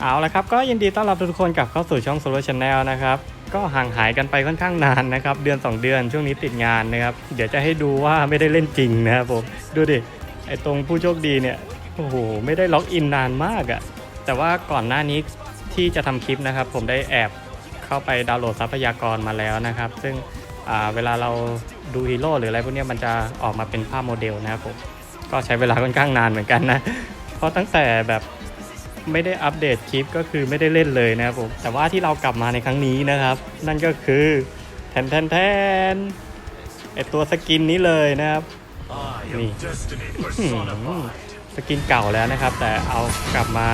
เอาละครับก็ยินดีต้อนรับทุกคนกลับเข้าสู่ช่อง Solo Channel นะครับก็ห่างหายกันไปค่อนข้างนานนะครับเดือน 2 เดือนช่วงนี้ติดงานนะครับเดี๋ยวจะให้ดูว่าไม่ได้เล่นจริงนะครับผมดูดิไอตรงผู้โชคดีเนี่ยโอ้โหไม่ได้ล็อกอินนานมากอะแต่ว่าก่อนหน้านี้ที่จะทำคลิปนะครับ ผมได้แอบเข้าไปดาวน์โหลดทรัพยากรมาแล้วนะครับ ซึ่งเวลาเราดูฮีโร่หรืออะไรพวกนี้มันจะออกมาเป็นภาพโมเดลนะครับผมก็ใช้เวลาค่อนข้างนานเหมือนกันนะ เพราะตั้งแต่แบบไม่ได้อัปเดตคลิปก็คือไม่ได้เล่นเลยนะครับผมแต่ว่าที่เรากลับมาในครั้งนี้นะครับ นั่นก็คือแทนแทนแทนไอตัวสกินนี้เลยนะครับ I Me. am destiny อืม personified. สกินเก่าแล้วนะครับ แต่เอากลับมา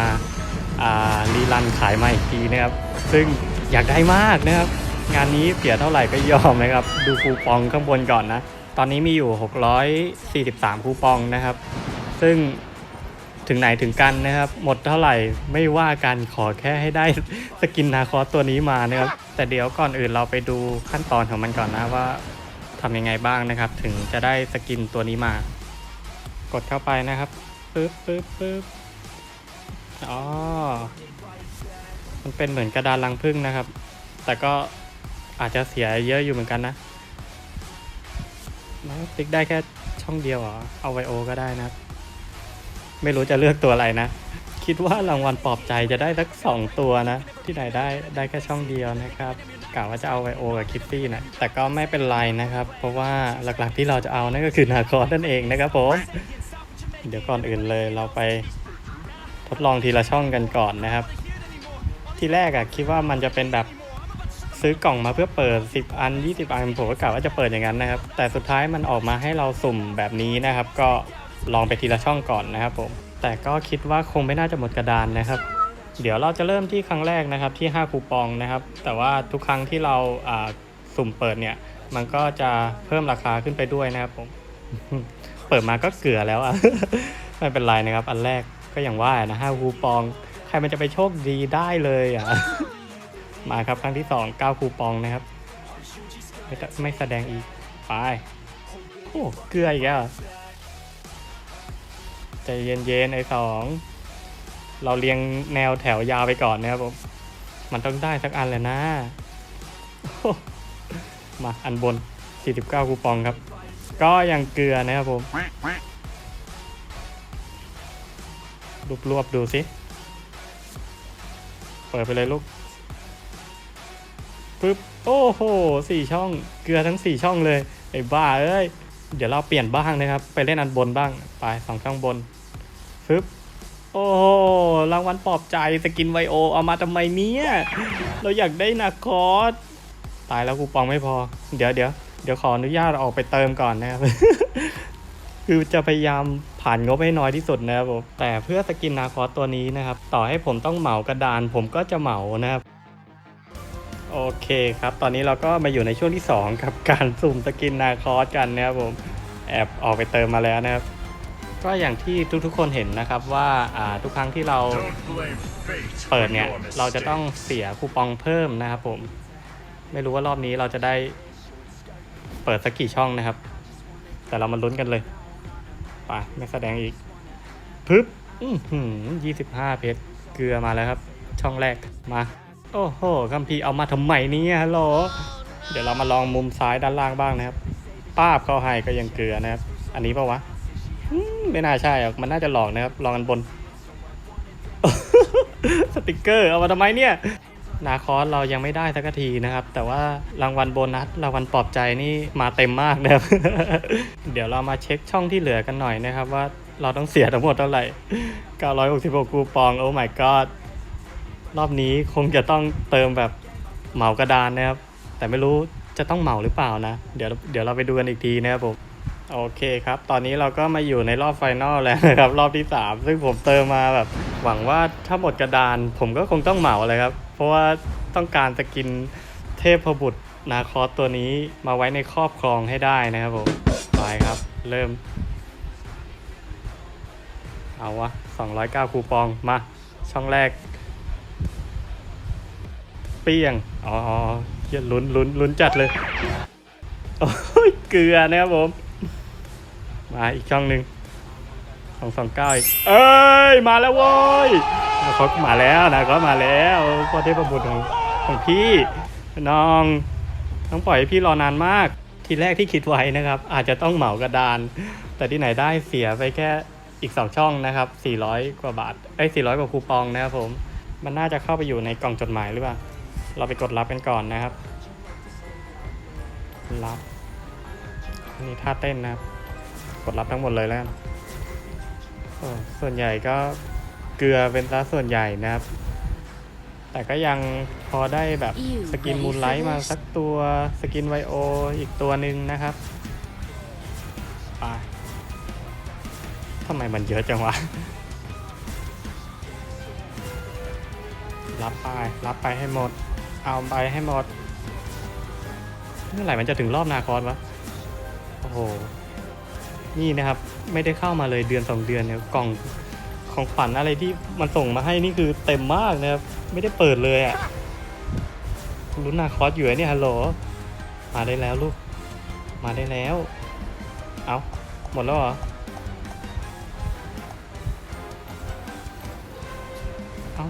อ่ารีรันขายใหม่อีกทีนะครับ ซึ่งอยากได้มากนะครับ งานนี้เสียเท่าไหร่ก็ยอมนะครับ ดูคูปองข้างบนก่อนนะ ตอนนี้มีอยู่ 643 คูปองนะครับ ซึ่ง ถึงไหนถึงกันนะครับ หมดเท่าไหร่ไม่ว่ากันขอแค่ให้ได้สกินนาคอสตัวนี้มานะครับ แต่เดี๋ยวก่อนอื่นเราไปดูขั้นตอนของมันก่อนนะว่าทำยังไงบ้างนะครับ ถึงจะได้สกินตัวนี้มา กดเข้าไปนะครับปึ๊บปึ๊บปึ๊บอ๋อมันเป็นเหมือนกระดานรังผึ้งนะครับ แต่ก็อาจจะเสียเยอะอยู่เหมือนกันนะติ๊กได้แค่ช่องเดียวเหรอเอาไวโอก็ได้นะครับ ไม่รู้จะเลือกตัวอะไรนะ คิดว่ารางวัลปลอบใจจะได้สักสองตัวนะ ที่ไหนได้ได้แค่ช่องเดียวนะครับกะว่าจะเอาไวโอกับคิตตี้นะแต่ก็ไม่เป็นไรนะครับ เพราะว่าหลักๆที่เราจะเอานั่นก็คือนาคอสนั่นเองนะครับผมเดี๋ยวก่อนอื่นเลยเราไปทดลองทีละช่องกันก่อนนะครับ ที่แรกอะคิดว่ามันจะเป็นแบบซื้อกล่องมาเพื่อเปิด 10 อัน 20 อันผมก็กะว่าจะเปิดอย่างนั้นนะครับ แต่สุดท้ายมันออกมาให้เราสุ่มแบบนี้นะครับ ก็ ลองไปทีละช่องก่อนนะครับผม แต่ก็คิดว่าคงไม่น่าจะหมดกระดานนะครับ เดี๋ยวเราจะเริ่มที่ครั้งแรกนะครับที่ 5 คูปองนะครับ แต่ว่าทุกครั้งที่เราสุ่มเปิดเนี่ย มันก็จะเพิ่มราคาขึ้นไปด้วยนะครับผม เปิดมาก็เกลือแล้วอะไม่เป็นไรนะครับ อันแรกก็อย่างว่านะห้าคูปอง ใครมันจะไปโชคดีได้เลยอะ มาครับครั้งที่สองเก้าคูปองนะครับ ไม่ตไม่แสดงอีก ไป โอ้เกลืออีกอะ เย็นๆไอ้สองเราเรียงแนวแถวยาวไปก่อนนะครับผมมันต้องได้สักอันแหละนะ มาอันบน 49 คูปองครับ ก็ยังเกลือนะครับผมรวบรวบดูสิเปิดไปเลยลูกปึ๊บโอ้โหสี่ช่องเกลือทั้งสี่ช่องเลยไอ้บ้าเอ้ยเดี๋ยวเราเปลี่ยนบ้างนะครับ ไปเล่นอันบนบ้าง ไปสองช่องบนึบโอ้รางวัลปลอบใจสกินไวโอเอามาทำไมเนี่ยเราอยากได้นาคอสตายแล้วคูปองไม่พอ เดี๋ยวเดี๋ยวเดี๋ยวขออนุญาตออกไปเติมก่อนนะครับ คือจะพยายามผ่านงบให้น้อยที่สุดนะครับผมแต่เพื่อสกินนาคอสตัวนี้นะครับ ต่อให้ผมต้องเหมากระดาน ผมก็จะเหมานะครับ โอเคครับ ตอนนี้เราก็มาอยู่ในช่วงที่ 2 กับการสุ่มสกินนาคอสกันนะครับผม แอบออกไปเติมมาแล้วนะครับ ก็อย่างที่ทุกๆคนเห็นนะครับว่าทุกครั้งที่เราเปิดเนี่ยเราจะต้องเสียคูปองเพิ่มนะครับผม ไม่รู้ว่ารอบนี้เราจะได้เปิดสักกี่ช่องนะครับ แต่เรามาลุ้นกันเลยไปไม่แสดงอีกปึ๊บยี่สิบห้าเพชรเกลือมาแล้วครับ ช่องแรกมา โอ้โหคัมพีเอามาทำไมเนี่ยฮัลโหลเดี๋ยวเรามาลองมุมซ้ายด้านล่างบ้างนะครับ ป้าบเข้าให้ก็ยังเกลือนะครับ อันนี้ปะวะ ไม่น่าใช่หรอกมันน่าจะหลอกนะครับลองกันบน สติกเกอร์เอามาทำไมเนี่ยนาคอสเรายังไม่ได้สักทีนะครับ แต่ว่ารางวัลโบนัสรางวัลปลอบใจนี่มาเต็มมากนะครับ เดี๋ยวเรามาเช็คช่องที่เหลือกันหน่อยนะครับ ว่าเราต้องเสียทั้งหมดเท่าไหร่ 966 คูปอง โอ้ my god รอบนี้คงจะต้องเติมแบบเหมากระดานนะครับ แต่ไม่รู้จะต้องเหมาหรือเปล่านะ เดี๋ยวเดี๋ยวเราไปดูกันอีกทีนะครับผม โอเคครับ ตอนนี้เราก็มาอยู่ในรอบไฟนอลแล้วนะครับ รอบที่ 3 ซึ่งผมเติมมาแบบ หวังว่าถ้าหมดกระดาน ผมก็คงต้องเหมาเลยครับ เพราะว่าต้องการสกินเทพบุตรนาคอสตัวนี้มาไว้ในครอบครองให้ได้นะครับผมไปครับ เริ่ม เอาวะ 209 คูปองมา ช่องแรก เปี้ยง อ๋อเหี้ยลุ้นลุ้นลุ้นจัดเลย โอ้ยเกลือนะครับผม มาอีกช่องหนึ่งสองสองเก้าอีก เอ้ย มาแล้วโว้ยนาคตมาแล้วนาคตมาแล้วพ่อเทพบุตรของของพี่น้องต้องปล่อยให้พี่รอนานมาก ทีแรกที่คิดไว้นะครับ อาจจะต้องเหมากระดาน แต่ที่ไหนได้เสียไปแค่อีก 2 ช่องนะครับ 400 กว่าบาทเอ้ย400 กว่าคูปองนะครับผม มันน่าจะเข้าไปอยู่ในกล่องจดหมายหรือเปล่า เราไปกดรับกันก่อนนะครับ รับอันนี้ท่าเต้นนะครับก ดรับทั้งหมดเลยแล้วกันโอ้ส่วนใหญ่ก็เกลือเป็นซะส่วนใหญ่นะครับ แต่ก็ยังพอได้แบบสกินมูลไลท์มาสักตัวสกินไวโออีกตัวหนึ่งนะครับไปทำไมมันเยอะจังวะ รับไป รับไปให้หมด เอาไปให้หมด เมื่อไหร่มันจะถึงรอบนาคอสวะ โอ้โห นี่นะครับ ไม่ได้เข้ามาเลยเดือนสองเดือนเนี่ยกล่องของขวัญอะไรที่มันส่งมาให้นี่คือเต็มมากนะครับ ไม่ได้เปิดเลยอะ่ะลุ้นนาคอสอยู่เนี่ยฮัลโหลมาได้แล้วลูก มาได้แล้ว เอาหมดแล้วเหรอเอา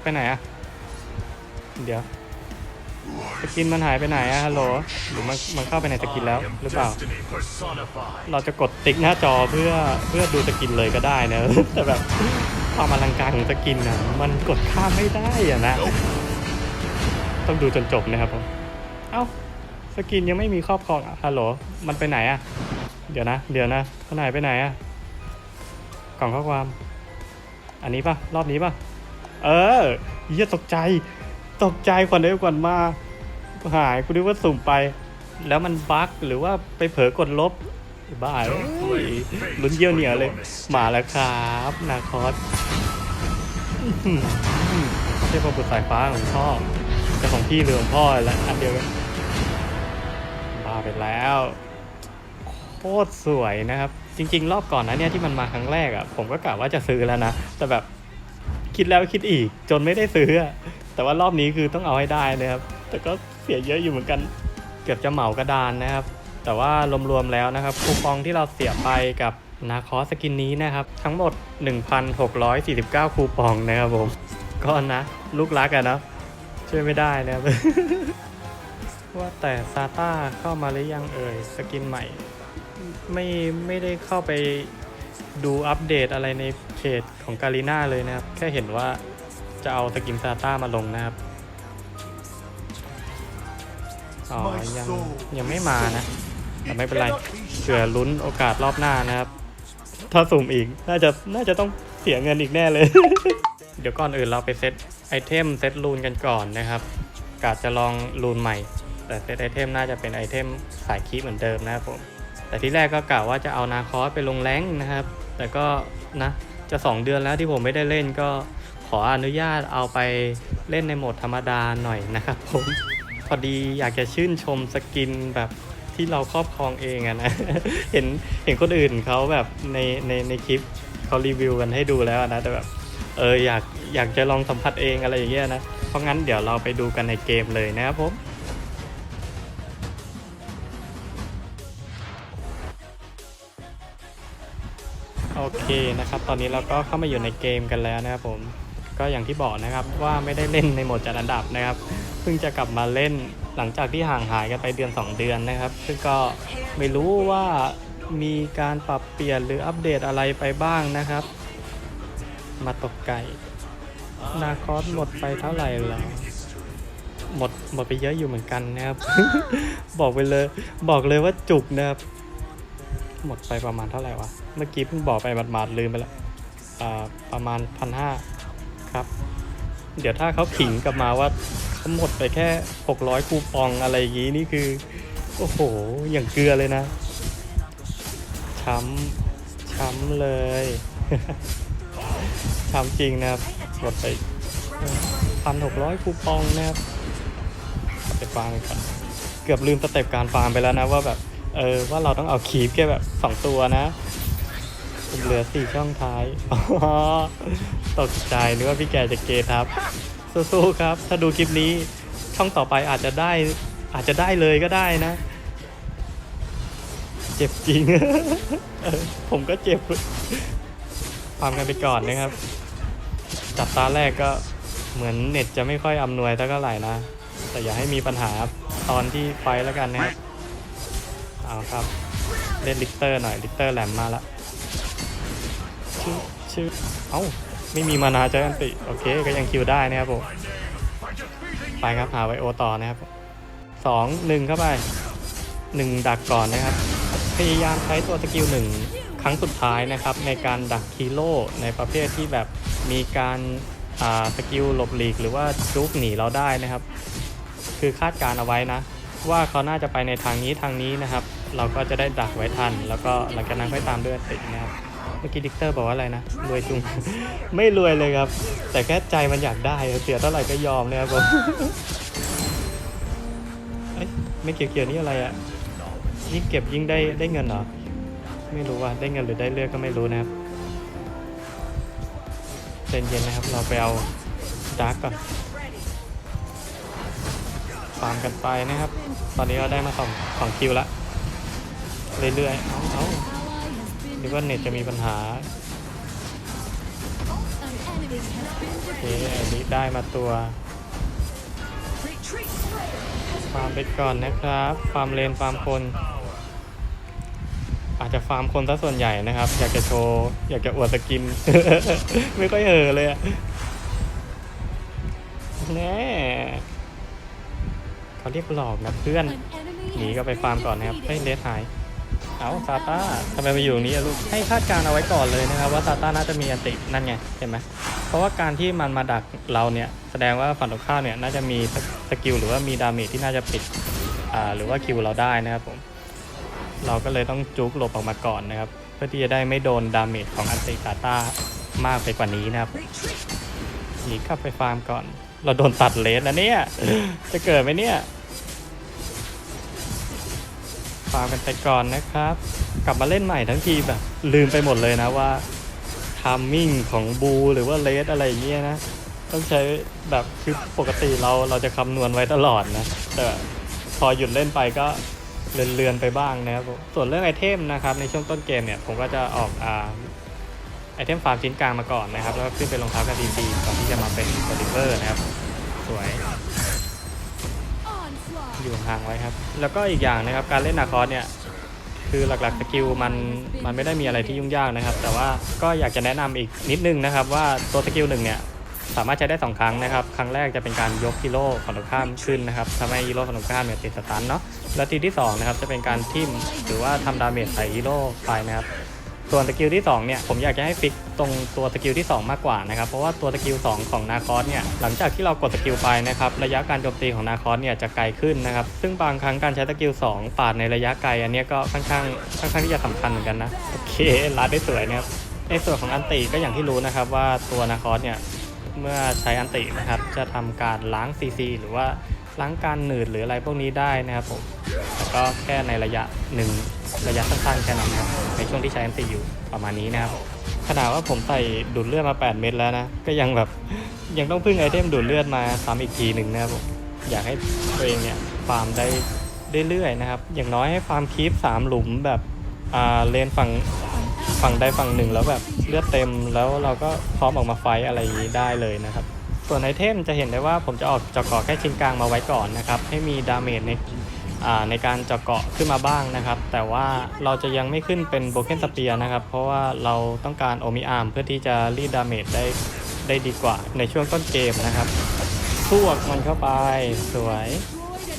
ไปไหนอะเดี๋ยว สกินมันหายไปไหนอะฮัลโหลหรือมันมันเข้าไปในสกินแล้วหรือเปล่า เราจะกดติ๊กหน้าจอเพื่อเพื่อดูสกินเลยก็ได้นะแต่แบบความอลังการของสกินนะมันกดข้ามไม่ได้อะนะ ต้องดูจนจบนะครับผมเอ้าสกินยังไม่มีครอบครองอะฮัลโหลมันไปไหนอะเดี๋ยวนะ เดี๋ยวนะข้างไหนไปไหนอะกล่องข้อความ อันนี้ปะรอบนี้ปะเออเหี้ยตกใจ ตกใจกว่าเดิมกว่ามา หายกูนึกว่าสุ่มไป แล้วมันบั๊กหรือว่าไปเผลอกดลบบ้าเอ้ยลุ้นเยี่ยวเหนียวเลย มาแล้วครับนาคอสเทพบุตรสายฟ้าของพ่อจะของพี่หรือของพ่อและอันเดียวกันบ้าไปแล้ว โคตรสวยนะครับ จริง ๆ รอบก่อนนะเนี่ยที่มันมาครั้งแรกอะ่ะ ผมก็กะว่าจะซื้อแล้วนะ แต่แบบคิดแล้วคิดอีกจนไม่ได้ซื้ออะ แต่ว่ารอบนี้คือต้องเอาให้ได้นะครับ แต่ก็เสียเยอะอยู่เหมือนกัน เกือบจะเหมากระดานนะครับ แต่ว่ารวมๆแล้วนะครับคูปองที่เราเสียไปกับนาคอสกินนี้นะครับ ทั้งหมด 1,649 คูปองนะครับผมก็นะ ลูกรักอะนะช่วยไม่ได้นะครับว่าแต่ซาต้าเข้ามาหรือยังเอ่ยสกินใหม่ ไม่ไม่ได้เข้าไปดูอัปเดตอะไรในเพจของกาลิน่าเลยนะครับ แค่เห็นว่า จะเอาสกินซาต้ามาลงนะครับ อ๋อ ยังยังไม่มานะ แต่ไม่เป็นไรเผื่อลุ้นโอกาสรอบหน้านะครับ ถ้าสุ่มอีก น่าจะน่าจะต้องเสียเงินอีกแน่เลย เดี๋ยวก่อนอื่นเราไปเซตไอเทมเซตรูนกันก่อนนะครับกาจะลองรูนใหม่ แต่เซตไอเทมน่าจะเป็นไอเทมสายคีบเหมือนเดิมนะครับผม แต่ที่แรกก็กะว่าจะเอานาคอสไปลงแรงค์นะครับ แต่ก็นะจะ 2 เดือนแล้วที่ผมไม่ได้เล่นก็ ขออนุญาตเอาไปเล่นในโหมดธรรมดาหน่อยนะครับผม พอดีอยากจะชื่นชมสกินแบบที่เราครอบครองเองอะนะ เห็นเห็นคนอื่นเขาแบบในในในคลิปเขารีวิวกันให้ดูแล้วนะ แต่แบบเอออยากอยากจะลองสัมผัสเองอะไรอย่างเงี้ยนะ เพราะงั้นเดี๋ยวเราไปดูกันในเกมเลยนะครับผมโอเคนะครับ ตอนนี้เราก็เข้ามาอยู่ในเกมกันแล้วนะครับผม ก็อย่างที่บอกนะครับว่าไม่ได้เล่นในโหมดจัดอันดับนะครับ เพิ่งจะกลับมาเล่นหลังจากที่ห่างหายกันไปเดือน 2 เดือนนะครับ ซึ่งก็ไม่รู้ว่ามีการปรับเปลี่ยนหรืออัปเดตอะไรไปบ้างนะครับ มาตกไก่นาคอสหมดไปเท่าไหร่แล้วหมดหมดไปเยอะอยู่เหมือนกันนะครับ บอกไปเลยบอกเลยว่าจุกนะครับ หมดไปประมาณเท่าไหร่วะ เมื่อกี้เพิ่งบอกไปหมาดๆลืมไปแล้วประมาณพันห้า ครับ เดี๋ยวถ้าเขาขิงกลับมาว่าเขาหมดไปแค่ 600 คูปองอะไรอย่างงี้นี่คือ โอ้โห อย่างเกลือเลยนะ ช้ำ ช้ำเลย ช้ำจริงนะครับ หมดไปพันหกร้อยคูปองนะครับไปฟาร์มกันเกือบลืมสเต็ปการฟาร์มไปแล้วนะว่าแบบเออว่าเราต้องเอาคีฟแค่แบบสองตัวนะเหลือสี่ช่องท้ายอ๋อ ตกใจนึกว่าพี่แกจะเกทับ สู้ๆครับ ถ้าดูคลิปนี้ช่องต่อไปอาจจะได้อาจจะได้เลยก็ได้นะ เจ็บจริง ผมก็เจ็บฟังกันไปก่อนนะครับ จับตาแรกก็เหมือนเน็ตจะไม่ค่อยอำนวยเท่าไหร่นะ แต่อย่าให้มีปัญหาตอนที่ไฟแล้วกันนะครับเอาครับ เล่นลิกเตอร์หน่อยลิกเตอร์แหลมมาละชื่อชื่อเอ้า ไม่มีมานาเจออันติ โอเค ก็ยังคิวได้นะครับผมไปครับหาไวโอต่อนะครับสองหนึ่งเข้าไปหนึ่งดักก่อนนะครับ พยายามใช้ตัวสกิลหนึ่งครั้งสุดท้ายนะครับ ในการดักฮีโร่ในประเภทที่แบบมีการาสกิลหลบหลีกหรือว่าจุกหนีเราได้นะครับ คือคาดการเอาไว้นะ ว่าเขาน่าจะไปในทางนี้ทางนี้นะครับ เราก็จะได้ดักไว้ทัน แล้วก็หลังจากนั้นค่อยตามด้วยตินะครับ เมื่อกี้ดิกเตอร์บอกว่าอะไรนะ รวยจุง ไม่รวยเลยครับ แต่แค่ใจมันอยากได้ เสียเท่าไหร่ก็ยอมนะครับผมเอ้ยไม่เกี่ยวๆนี่อะไรอะยิ่งเก็บยิ่งได้ได้เงินเหรอ ไม่รู้ว่าได้เงินหรือได้เลือกก็ไม่รู้นะครับใจเย็นนะครับ เราไปเอาดาร์กก่อนฟาร์มกันไปนะครับ ตอนนี้เราได้มาสองสองคิวละ เรื่อยๆ เอาเอา นึกว่าเน็ตจะมีปัญหาโอเคอันนี้ได้มาตัวฟาร์มไปก่อนนะครับฟาร์มเลนฟาร์มคน อาจจะฟาร์มคนซะส่วนใหญ่นะครับ อยากจะโชว์อยากจะอวดสกิน ไม่ค่อยเออเลยอะแน่เขาเรียกหลอกนะเพื่อนหนีก็ไปฟาร์มก่อนนะครับเฮ้ยเลสหาย เอาซาต้าทำไมมาอยู่ตรงนี้อะลูก ให้คาดการณ์เอาไว้ก่อนเลยนะครับ ว่าซาต้าน่าจะมีอันตินั่นไง เห็นไหมเพราะว่าการที่มันมาดักเราเนี่ย แสดงว่าฝั่งตรงข้ามเนี่ยน่าจะมีสกิลหรือว่ามีดาเมจที่น่าจะปิด อ่า หรือว่าคิวเราได้นะครับผม เราก็เลยต้องจุกหลบออกมาก่อนนะครับ เพื่อที่จะได้ไม่โดนดาเมจของอันติซาต้ามากไปกว่านี้นะครับหนีกลับไปฟาร์มก่อน เราโดนตัดเลสแล้วเนี่ย จะเกิดไหมเนี่ย ฟาร์มกันไปก่อนนะครับ กลับมาเล่นใหม่ทั้งทีแบบลืมไปหมดเลยนะว่าทามมิ่งของบูหรือว่าเลสอะไรอย่างเงี้ยนะ ต้องใช้แบบคือปกติเราเราจะคำนวณไว้ตลอดนะ แต่พอหยุดเล่นไปก็เลือนๆไปบ้างนะครับ ส่วนเรื่องไอเทมนะครับในช่วงต้นเกมเนี่ยผมก็จะออกอ่าไอเทมฟาร์มชิ้นกลางมาก่อนนะครับ แล้วก็ขึ้นเป็นรองเท้ากันดีๆก่อนที่จะมาเป็นโอลิเวอร์นะครับ สวย อยู่ห่างไว้ครับ แล้วก็อีกอย่างนะครับการเล่นนาคอสเนี่ยคือหลักๆสกิลมันมันไม่ได้มีอะไรที่ยุ่งยากนะครับ แต่ว่าก็อยากจะแนะนำอีกนิดนึงนะครับ ว่าตัวสกิลหนึ่งเนี่ยสามารถใช้ได้ 2 ครั้งนะครับ ครั้งแรกจะเป็นการยกฮีโร่ฝั่งตรงข้ามขึ้นนะครับทำให้ฮีโร่ฝั่งตรงข้ามเนี่ยติดสตันเนาะแล้วทีที่สองนะครับจะเป็นการทิมหรือว่าทำดาเมจใส่ฮีโร่ไปนะครับ ส่วนสกิลที่2เนี่ยผมอยากจะให้ฟิกตรงตัวสกิลที่ 2 มากกว่านะครับเพราะว่าตัวสกิล2ของนาคอสเนี่ยหลังจากที่เรากดสกิลไปนะครับระยะการโจมตีของนาคอสเนี่ยจะไกลขึ้นนะครับซึ่งบางครั้งการใช้สกิล2ปาดในระยะไกล อันนี้ก็ค่อนข้างค่อนข้างที่จะสำคัญเหมือนกันนะโอเคลัดได้สวยนะครับในส่วนของอันติก็อย่างที่รู้นะครับว่าตัวนาคอสเนี่ยเมื่อใช้อันตินะครับจะทำการล้าง CC หรือว่าล้างการหนืดหรืออะไรพวกนี้ได้นะครับผมแต่ก็แค่ในระยะหนึ่ง ระยะสั้นๆแค่นั้นครับในช่วงที่ใช้อันติอยู่ประมาณนี้นะครับขนาดว่าผมใส่ดูดเลือดมา 8 เม็ดแล้วนะ ก็ยังแบบยังต้องพึ่งไอเทมดูดเลือดมาซ้ำอีกทีหนึ่งนะครับผมอยากให้ตัวเองเนี่ยฟาร์มได้เรื่อยๆนะครับ อย่างน้อยให้ฟาร์มคีฟสามหลุมแบบอ่าเลนฝั่งฝั่งใดฝั่งหนึ่งแล้วแบบเลือดเต็มแล้วเราก็พร้อมออกมาไฟอะไรได้เลยนะครับ ส่วนไอเทมจะเห็นได้ว่าผมจะออกเจาะกาะแค่ชิ้นกลางมาไว้ก่อนนะครับ ให้มีดาเมจใน ในการเจาะเกาะขึ้นมาบ้างนะครับ แต่ว่าเราจะยังไม่ขึ้นเป็นโบเกนสเปียนะครับ เพราะว่าเราต้องการโอมิอาร์มเพื่อที่จะรีดดาเมจได้ได้ดีกว่าในช่วงต้นเกมนะครับทวกมันเข้าไปสวย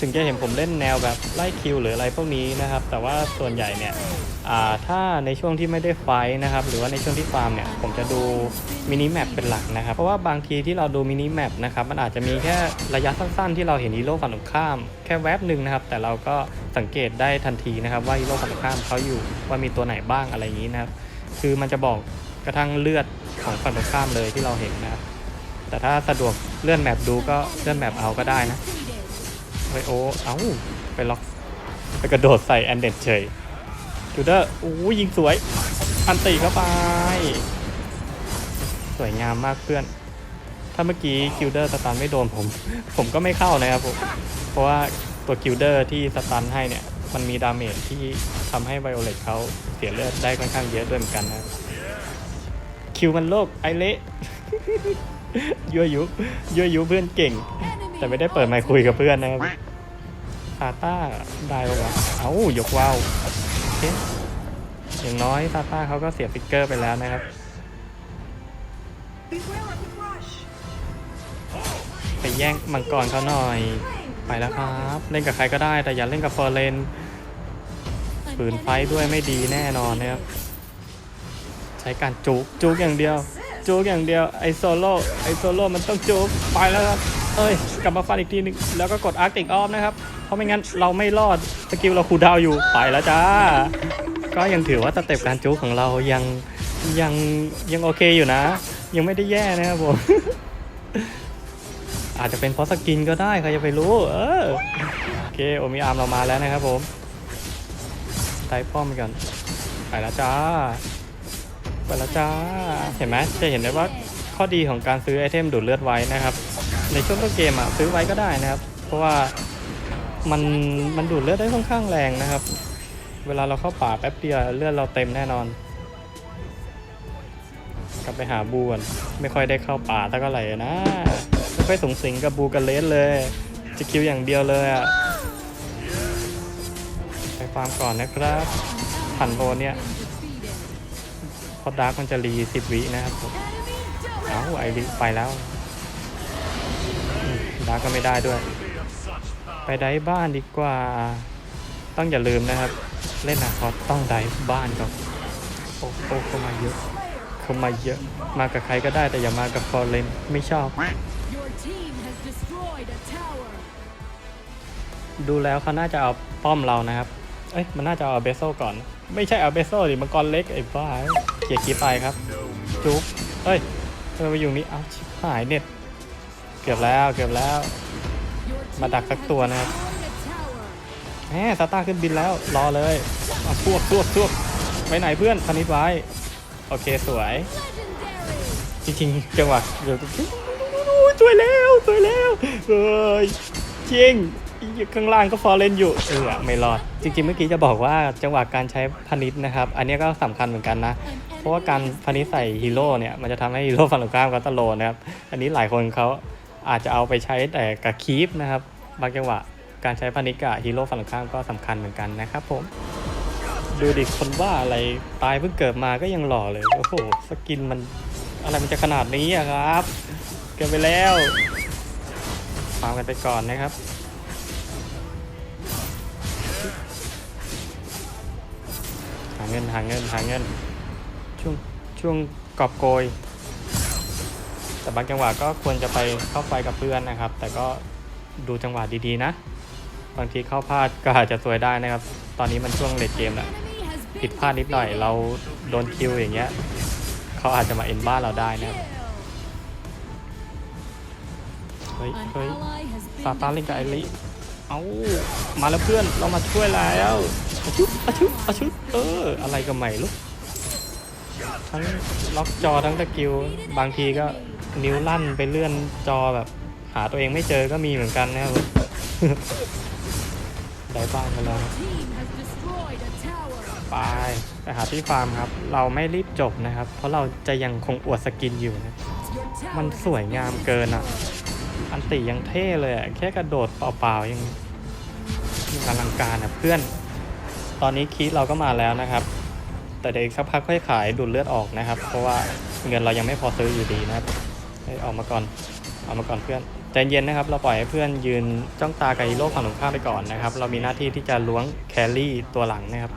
ถึงจะเห็นผมเล่นแนวแบบไล่คิวหรืออะไรพวกนี้นะครับ แต่ว่าส่วนใหญ่เนี่ยถ้าในช่วงที่ไม่ได้ไฟนะครับ หรือว่าในช่วงที่ฟาร์มเนี่ยผมจะดูมินิแมปเป็นหลักนะครับ เพราะว่าบางทีที่เราดูมินิแมปนะครับมันอาจจะมีแค่ระยะสั้นๆ ที่เราเห็นฮีโร่ฝั่งตรงข้าม แค่แวบหนึ่งนะครับ แต่เราก็สังเกตได้ทันทีนะครับ ว่าฮีโร่ฝั่งตรงข้ามเขาอยู่ว่ามีตัวไหนบ้างอะไรอย่างนี้นะครับ คือมันจะบอกกระทั่งเลือดของฝั่งตรงข้ามเลยที่เราเห็นนะครับแต่ถ้าสะดวกเลื่อนแมปดูก็เลื่อนแมปเอาก็ได้นะ ไวโอ เอ้า ไปล็อก ไปกระโดดใส่แอนเดนเฉยจูเดอร์อู้ยิงสวย อันตีเข้าไป สวยงามมากเพื่อน ถ้าเมื่อกี้กิลเดอร์สตันไม่โดนผม ผมก็ไม่เข้านะครับผม เพราะว่าตัวกิลเดอร์ที่สตันให้เนี่ย มันมีดาเมจที่ทำให้ไวโอเลตเขาเสียเลือดได้ค่อนข้างเยอะด้วยเหมือนกันนะคิวมันโลกไอเละยั่วยุยั่วยุเพื่อนเก่ง แต่ไม่ได้เปิดไมค์คุยกับเพื่อนนะครับซาต้าได้ปะวะเอ้ายกว่าวโอเคอย่างน้อยซาต้าเขาก็เสียฟิกเกอร์ไปแล้วนะครับไปแย่งมังกรเขาหน่อย ไปแล้วครับ เล่นกับใครก็ได้ แต่อย่าเล่นกับเฟอร์เรนฝืนไฟด้วยไม่ดีแน่นอนนะครับ ใช้การจุกจุกอย่างเดียว จุกอย่างเดียว ไอโซโล่ไอโซโล่มันต้องจุกไปแล้วครับ เอ้ย กลับมาฟันอีกทีหนึง แล้วก็กดอาร์ติกออฟนะครับ เพราะไม่งั้นเราไม่รอด สกิลเราคูดาวอยู่ ไปแล้วจ้า ก็ยังถือว่าสเต็ปการจุของเรายังยังยังโอเคอยู่นะ ยังไม่ได้แย่นะครับผม อาจจะเป็นเพราะสกินก็ได้ใครจะไปรู้ เออโอเคโอมิอาร์มเรามาแล้วนะครับผมไต่ป้อมไปก่อนไปแล้วจ้าไปแล้วจ้า เห็นไหมจะเห็นได้ว่าข้อดีของการซื้อไอเทมดูดเลือดไว้นะครับ ในช่วงต้นเกมอะซื้อไว้ก็ได้นะครับ เพราะว่ามันมันดูดเลือดได้ค่อนข้างแรงนะครับ เวลาเราเข้าป่าแป๊บเดียวเลือดเราเต็มแน่นอน กลับไปหาบูนไม่ค่อยได้เข้าป่าตั้งแต่ไหร่นะไม่ค่อยสงสิงกับบูกับเลสเลย จะคิวอย่างเดียวเลยอะไปฟาร์มก่อนนะครับผ่านโบเนี่ยพราะดาร์กมันจะรีสิบวินะครับ เอ้าไอริไปแล้ว ดาร์กก็ไม่ได้ด้วย ไปได้บ้านดีกว่า ต้องอย่าลืมนะครับ เล่นอะคอต้องได้บ้านก่อนโอ้โอ้เข้ามาเยอะเข้ามาเยอะ มากับใครก็ได้แต่อย่ามากับฟอร์เรนไม่ชอบ Your team has destroyed a tower. ดูแล้วเขาน่าจะเอาป้อมเรานะครับ เอ้ยมันน่าจะเอาเบโซก่อน ไม่ใช่เอาเบโซดิมังกรเล็กไอ้บ้าเกียร์คีไปครับจุ๊บเฮ้ยทำไมมาอยู่นี่เอ้าชิบหายเน็ต เกือบแล้วเกือบแล้ว มาดักสักตัวนะครับแหมซาต้าขึ้นบินแล้วรอเลยเอาพวกพวกพวกไปไหนเพื่อนพนิดไว้ โอเคสวย จริงๆจังหวะเดี๋ยวสวยแล้วสวยแล้วเอ้ยจริงข้างล่างก็ฟอร์เรนอยู่เออไม่รอด จริงๆเมื่อกี้จะบอกว่าจังหวะการใช้พนิชนะครับ อันนี้ก็สำคัญเหมือนกันนะ เพราะว่าการพนิชใส่ฮีโร่เนี่ยมันจะทำให้ฮีโร่ฝั่งตรงข้ามเขาตะโลนะครับ อันนี้หลายคนเขา อาจจะเอาไปใช้แต่กับคีปนะครับบางจังหวะการใช้พานิกับฮีโร่ฝั่งตรงข้ามก็สำคัญเหมือนกันนะครับผม ดูดิคนว่าอะไรตายเพิ่งเกิดมาก็ยังหล่อเลย โอ้โห สกินมันอะไรมันจะขนาดนี้อะครับ เกินไปแล้วฟาร์มกันไปก่อนนะครับหาเงินหาเงินหาเงินช่วงช่วงกอบโกย แต่บางจังหวะก็ควรจะไปเข้าไฟกับเพื่อนนะครับ แต่ก็ดูจังหวะดีๆนะ บางทีเข้าพลาดก็อาจจะสวยได้นะครับ ตอนนี้มันช่วงเลดเกมแหละผิดพลาดนิดหน่อยเราโดนคิวอย่างเงี้ยเขาอาจจะมาเอ็นบ้านเราได้นะครับเฮ้ยเฮ้ยซาตานเล่นกับไอริเอ้ามาแล้วเพื่อนเรามาช่วยแล้วอาชุบอาชุบอาชุบเออ อะไรก็ไม่รู้ทั้งล็อกจอทั้งตะกิวบางทีก็ นิ้วลั่นไปเลื่อนจอแบบ หาตัวเองไม่เจอก็มีเหมือนกันนะครับได้บ้านไปแล้วไปไปหาที่ฟาร์มครับ เราไม่รีบจบนะครับ เพราะเราจะยังคงอวดสกินอยู่นะมันสวยงามเกินอะ อันติยังเท่เลยอะ แค่กระโดดเปล่าๆยังยังอลังการอะเพื่อน ตอนนี้คีดเราก็มาแล้วนะครับ แต่เดี๋ยวอีกสักพักค่อยขายดูดเลือดออกนะครับ เพราะว่าเงินเรายังไม่พอซื้ออยู่ดีนะครับ ออกมาก่อนออกมาก่อนเพื่อนใจเย็นนะครับ เราปล่อยให้เพื่อนยืนจ้องตากับฮีโร่ฝั่งตรงข้ามไปก่อนนะครับ เรามีหน้าที่ที่จะล้วงแครี่ตัวหลังนะครับ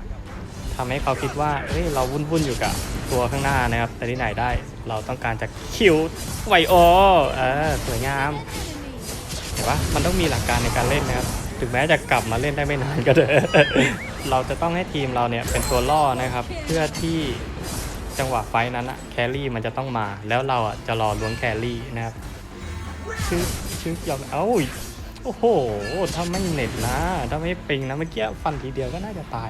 ทำให้เขาคิดว่าเฮ้ยเราวุ่นวุ่นๆอยู่กับตัวข้างหน้านะครับ แต่ที่ไหนได้ เราต้องการจะคิวไวโอเออสวยงามเห็นปะมันต้องมีหลักการในการเล่นนะครับ ถึงแม้จะกลับมาเล่นได้ไม่นานก็เถอะเราจะต้องให้ทีมเราเนี่ยเป็นตัวล่อนะครับ เพื่อที่ จังหวะไฟนั้นอะแครี่มันจะต้องมา แล้วเราอะจะรอล้วงแครี่นะครับชื่อชื่อยอกเอ้าโอ้โหถ้าไม่เน็ตนะถ้าไม่ปิงนะเมื่อกี้ฟันทีเดียวก็น่าจะตาย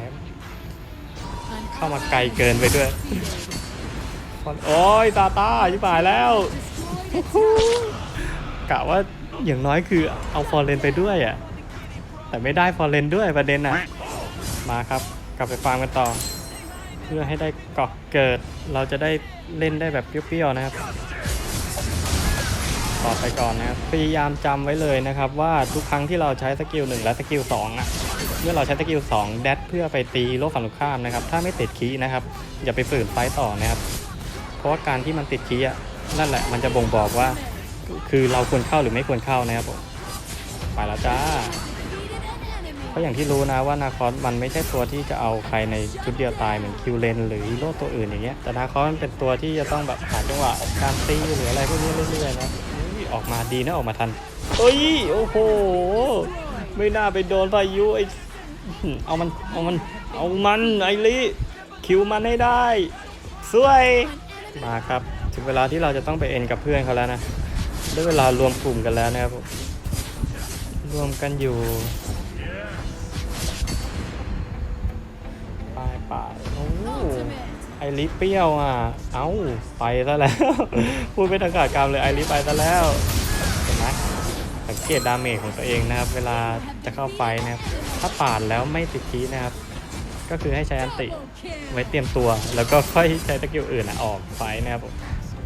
เข้ามาไกลเกินไปด้วยฟันโอ้ยตาตาชิบหายแล้วกะว่าอย่างน้อยคือเอาฟอร์เรนไปด้วยอะแต่ไม่ได้ฟอร์เรนด้วยประเด็นอะมาครับ กลับไปฟาร์มกันต่อ พื่อให้ได้เกาะเกิด เราจะได้เล่นได้แบบเปรี้ยวๆนะครับ ต่อไปก่อนนะครับ พยายามจำไว้เลยนะครับว่าทุกครั้งที่เราใช้สกิลหนึ่งและสกิลสองอะเมื่อเราใช้สกิลสองแดดเพื่อไปตีโลกฝั่งตรงข้ามนะครับ ถ้าไม่ติดคีย์นะครับ อย่าไปฝืนไฟต์ต่อนะครับ เพราะว่าการที่มันติดคีย์อะนั่นแหละมันจะบ่งบอกว่า คือเราควรเข้าหรือไม่ควรเข้านะครับผมไปแล้วจ้า เพราะอย่างที่รู้นะว่านาคอสมันไม่ใช่ตัวที่จะเอาใครในชุดเดียวตายเหมือนคิวเลนหรือฮีโร่ตัวอื่นอย่างเงี้ยแต่นาคอสมันเป็นตัวที่จะต้องแบบหาจังหวะการตีหรืออะไรพวกนี้เรื่อยๆนะออกมาดีนะออกมาทันเอ้ยโอ้โหไม่น่าไปโดนพายุไอเอามันเอามันเอามันไอริคิวมันให้ได้สวยมาครับถึงเวลาที่เราจะต้องไปเอ็นกับเพื่อนเขาแล้วนะได้เวลารวมกลุ่มกันแล้วนะครับรวมกันอยู่ ไปโอ้ไอริเปรี้ยวอะ เอ้า ไปซะแล้ว พูดไม่ทันขาดคำเลยไอริไปซะแล้ว เห็นไหมสังเกตดาเมจของตัวเองนะครับ เวลาจะเข้าไฟนะครับ ถ้าปาดแล้วไม่ติดทีนะครับ ก็คือให้ใช้อันติไว้เตรียมตัว แล้วก็ค่อยใช้สกิลอื่นอะออกไฟนะครับ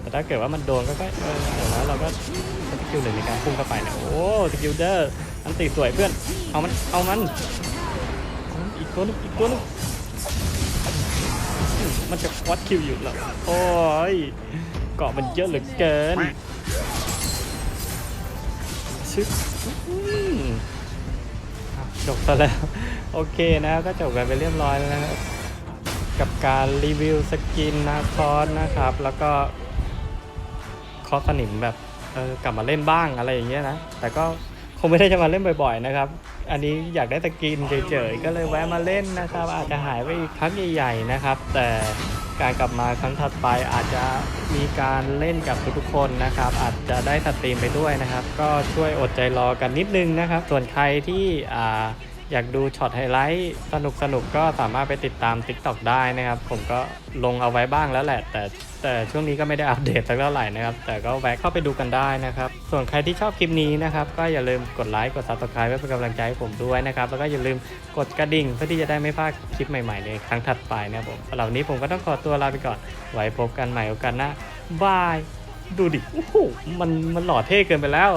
แต่ถ้าเกิดว่ามันโดนก็ก็เออเดี๋ยวแล้วเราก็ใช้สกิลหนึ่งในการพุ่งเข้าไปเนี่ย โอ้สกิลเดอร์อันติสวยเพื่อน เอามัน เอามัน อีกตัวหนึงอีกตัวหนึง วัดคิวอยู่แล้วโอ้ยเกาะมันเยอะเหลือเกินชึบจบซะแล้ว โอเคนะก็จบกันไปเรียบร้อยแล้วนะครับกับการรีวิวสกินนะคอสนะครับ แล้วก็คอสสนิมแบบเออกลับมาเล่นบ้างอะไรอย่างเงี้ยนะ แต่ก็ งไม่ได้จะมาเล่นบ่อยๆนะครับ อันนี้อยากได้สกินเฉยๆก็เลยแวะมาเล่นนะครับ อาจจะหายไปอีกพักใหญ่ๆนะครับ แต่การกลับมาครั้งถัดไปอาจจะมีการเล่นกับทุกๆคนนะครับ อาจจะได้สตรีมไปด้วยนะครับ ก็ช่วยอดใจรอกันนิดนึงนะครับ ส่วนใครที่อ่าอยากดูช็อตไฮไลท์สนุกสนุกๆก็สามารถไปติดตาม TikTok ได้นะครับ ผมก็ลงเอาไว้บ้างแล้วแหละ แต่ แต่ช่วงนี้ก็ไม่ได้อัปเดตสักเท่าไหร่นะครับ แต่ก็แวะเข้าไปดูกันได้นะครับ ส่วนใครที่ชอบคลิปนี้นะครับ ก็อย่าลืมกดไลค์ กดซับสไคร b e เพื่อเป็นกำลังใจให้ผมด้วยนะครับ แล้วก็อย่าลืมกดกระดิ่งเพื่อที่จะได้ไม่พลาดคลิปใหม่ๆในครั้งถัดไปนะครับผมเหรับวันนี้ผมก็ต้องขอตัวลาไปก่อน ไว้พบกันใหม่โอกาสหน้าบาย ดูดิ โอ้โห มัน มันหล่อเท่เกินไปแล้ว